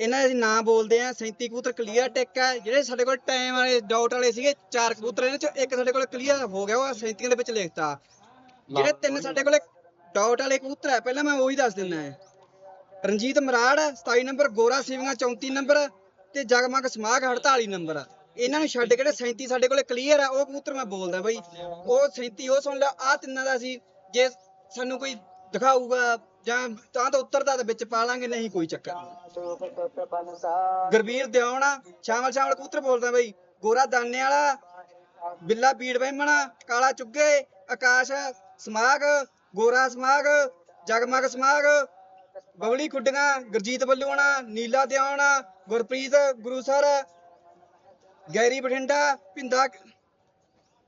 ਇਹਨਾਂ ਦੇ ਨਾਂ ਬੋਲਦੇ ਆ 37 ਕਬੂਤਰ ਕਲੀਅਰ ਟਿਕ ਹੈ ਜਿਹੜੇ ਸਾਡੇ ਕੋਲ ਟਾਈਮ ਵਾਲੇ ਡਾਊਟ ਵਾਲੇ ਸੀਗੇ ਚਾਰ ਕਬੂਤਰ ਇਹਨਾਂ ਚੋਂ ਇੱਕ ਸਾਡੇ ਕੋਲ ਕਲੀਅਰ ਹੋ ਗਿਆ ਉਹ 37 ਦੇ ਵਿੱਚ ਲਿਖਤਾ। ਜਿਹੜੇ ਤਿੰਨ ਸਾਡੇ ਕੋਲੇ ਡਾਊਟ ਵਾਲੇ ਕਬੂਤਰ ਹੈ ਪਹਿਲਾਂ ਮੈਂ ਉਹੀ ਦੱਸ ਦਿੰਦਾ ਹੈ। ਰਣਜੀਤ ਮਰਾੜ 27 ਨੰਬਰ ਗੋਰਾ ਸੀਵੀਆਂ 34 ਨੰਬਰ ਤੇ ਜਗਮਗ ਸਮਾਗ 48 ਨੰਬਰ। ਇਹਨਾਂ ਨੂੰ ਛੱਡ ਕੇ ਜਿਹੜੇ 37 ਸਾਡੇ ਕੋਲੇ ਕਲੀਅਰ ਆ ਉਹ ਕਬੂਤਰ ਮੈਂ ਬੋਲਦਾ ਬਈ। ਉਹ 37 ਉਹ ਸੁਣ ਲਿਆ ਆ ਤਿੰਨਾਂ ਦਾ ਸੀ ਜੇ ਸਾਨੂੰ ਕੋਈ ਦਿਖਾਊਗਾ ਜਾਂ ਤਾਂ ਤਾਂ ਉੱਤਰਦਾ ਤਾਂ ਵਿੱਚ ਪਾ ਲਾਂਗੇ ਨਹੀਂ ਕੋਈ ਚੱਕਰ ਨਹੀਂ। ਗੁਰਵੀਰ ਦਿਉਣਾ ਸ਼ਾਮਲ ਸ਼ਾਮਲ ਕਬੂਤਰ ਬੋਲਦਾ ਬਈ ਗੋਰਾ ਦਾਨੇ ਵਾਲਾ ਬਿੱਲਾ ਬੀੜ ਵਹਿਮਣਾ ਕਾਲਾ ਚੁੱਗੇ ਆਕਾਸ਼ ਸਮਾਗ ਗੋਰਾ ਸਮਾਗ ਜਗਮਗ ਸਮਾਗ ਬਬਲੀ ਖੁੱਡੀਆਂ ਗੁਰਜੀਤ ਬੱਲੂਆਣਾ ਨੀਲਾ ਦਿਆਉਣਾ ਗੁਰਪ੍ਰੀਤ ਗੁਰੂਸਰ ਗੈਰੀ ਬਠਿੰਡਾ ਪਿੰਦਾ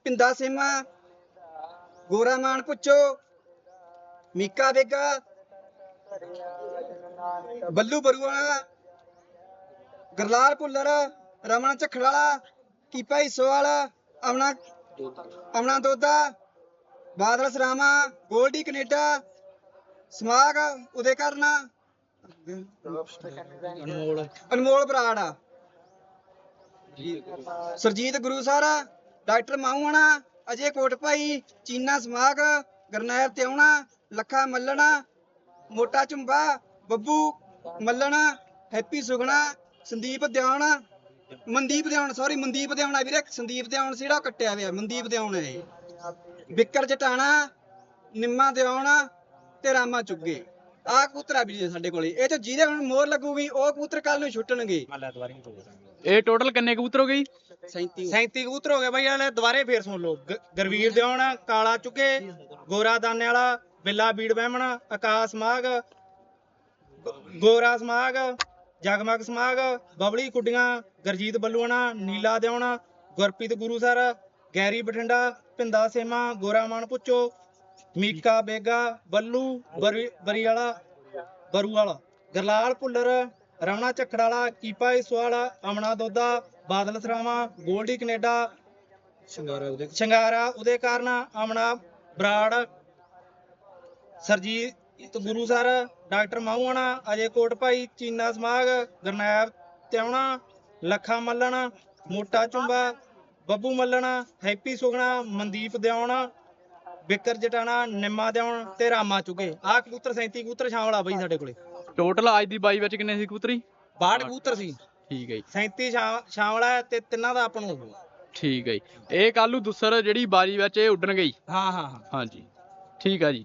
ਪਿੰਦਾ ਸੇਮਾ ਗੋਰਾ ਮਾਨ ਪੁੱਛੋ ਮੀਕਾ ਬੇਗਾ ਬੱਲੂ ਬਰੂਆਣਾ ਗਰਲਾਲ ਭੁੱਲਰ, ਰਮਨ ਝਖੜ ਵਾਲਾ Kipa Hissowala Amna Amna Doda Badal Sarama Goldy Canada, Samag ਉਦੇ ਕਰਨਾ ਅਨਮੋਲ ਬਰਾੜ। ਸਰਜੀਤ ਗੁਰੂ ਸਾਰਾ, doctor Mahuana Ajay Kot Bhai Cheena Samag ਗਰਨੈਰ Tiuna, Lakha Mallana Mota Jhumba Babbu Mallana Happy Sugna Sandeep Diaun Mandeep Diaun sorry Mandeep Diaun ਆ ਵੀਰੇ ਸੰਦੀਪ ਦਿਆਉਣ ਸੀ ਜਿਹੜਾ ਕੱਟਿਆ ਹੋਇਆ ਮਨਦੀਪ ਦਿਆਉਣ ਹੈ ਇਹ। ਬਿੱਕਰ ਜਟਾਣਾ ਨਿੰਮਾ ਦਿਆਉਣ ਤੇ ਰਾਮਾ ਚੁੱਗੇ। ਆ ਵੀਰੇ ਸਾਡੇ ਕੋਲੇ। ਇਹ ਚ ਜਿਹਦੇ ਹੁਣ ਮੋਹਰ ਲੱਗੂਗੀ ਉਹ ਕਬੂਤਰ ਕੱਲ ਨੂੰ ਛੁੱਟਣਗੇ। ਇਹ ਟੋਟਲ ਕਿੰਨੇ ਕਬੂਤਰ ਹੋ ਗਏ ਜੀ? 37 37 ਕਬੂਤਰ ਹੋ ਗਏ ਬਾਈ ਹਲੇ ਦੁਬਾਰੇ ਫੇਰ ਸੁਣ ਲਓ। ਗ- ਗੁਰਵੀਰ ਦਿਉਣ ਕਾਲਾ ਚੁੱਕੇ ਗੋਰਾ ਦਾਨੇ ਵਾਲਾ ਬਿੱਲਾ ਬੀੜ ਬਹਿਮਣ ਆਕਾਸ਼ ਮਾਗ ਗੋਰਾ ਸਮਾਗ ਜਗਮਗ ਸਮਾਗ ਬਬਲੀ ਕੁੱਡੀਆਂ ਗਰਜੀਤ ਬੱਲੂਆਣਾ ਨੀਲਾ ਦਿਉਣਾ ਗੁਰਪ੍ਰੀਤ ਗੁਰੂ ਸਰ ਗੈਰੀ ਬਠਿੰਡਾ ਪਿੰਦਾ ਸੇਮਾ ਗੋਰਾ ਮਾਨ ਪੁੱਚੋ ਮੀਕਾ ਬੇਗਾ ਬੱਲੂ ਬਰੀ ਬਰੀ ਵਾਲਾ ਬਰੂ ਵਾਲਾ ਗਰਲਾਲ ਭੁੱਲਰ ਰਮਣਾ ਝੱਖੜ ਵਾਲਾ Kipa Iswala Amna Doda Badal Sarawa Goldy Canada Shingara ਉਹਦੇ ਸ਼ਿੰਗਾਰਾ ਉਹਦੇ ਕਾਰਨ ਅਮਨਾ ਬਰਾੜ ਸਰਜੀਤ ਗੁਰੂ sir doctor Mahuana Ajay Kot Bhai Cheena Samag ਗਰਨੈਬ Tiuna Lakha Mallan Mota Chumba Babbu Mallan Happy Sugna Mandeep Diun Bikkar Jatana Nimma ਦਿਉਣ ਤੇ ਰਾਮਾ ਚੁਗੇ। ਆਹ ਕਬੂਤਰ 37 ਕਬੂਤਰ ਆ ਬਈ ਸਾਡੇ ਕੋਲੇ। ਟੋਟਲ ਅੱਜ ਦੀ ਬਾਈ ਵਿੱਚ ਕਿੰਨੇ ਸੀ ਕਬੂਤਰੀ? 62 ਕਬੂਤਰ ਸੀ। ਠੀਕ ਹੈ ਜੀ। 37 ਸ਼ਾ- ਸ਼ਾਮਲ ਆ ਤੇ ਤਿੰਨਾਂ ਦਾ ਆਪਾਂ ਨੂੰ। ਠੀਕ ਹੈ ਜੀ। ਇਹ ਕੱਲੂ ਦੁਸਰ ਜਿਹੜੀ ਬਾਰੀ ਵਿੱਚ ਇਹ ਉੱਡਣ ਗਈ। ਹਾਂ ਹਾਂ ਹਾਂ। ਹਾਂਜੀ। ਠੀਕ ਆ ਜੀ।